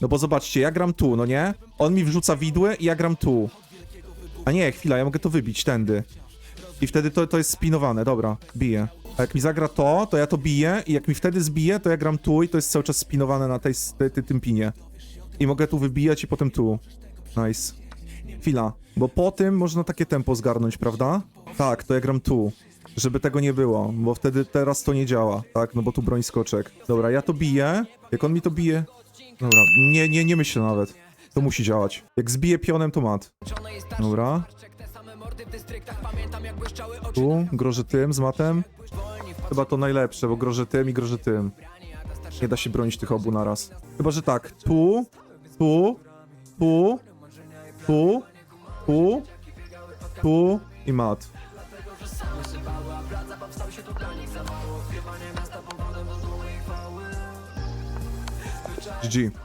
No bo zobaczcie, ja gram tu, no nie? On mi wrzuca widły i ja gram tu. A nie, chwila, ja mogę to wybić tędy. I wtedy to, to jest spinowane, dobra, biję. A jak mi zagra to, to ja to biję i jak mi wtedy zbije, to ja gram tu i to jest cały czas spinowane na tej, tej, tej tym pinie. I mogę tu wybijać i potem tu. Nice. Chwila, bo po tym można takie tempo zgarnąć, prawda? Tak, to ja gram tu. Żeby tego nie było, bo wtedy teraz to nie działa, tak? No bo tu broń skoczek. Dobra, ja to biję. Jak on mi to bije? Dobra, nie, nie, nie myślę nawet. To musi działać. Jak zbije pionem, to mat. Dobra. Tu, grożę tym z matem. Chyba to najlepsze, bo grożę tym i grożę tym. Nie da się bronić tych obu naraz. Chyba, że tak. Tu, tu, tu, tu, tu, tu i mat. Didi,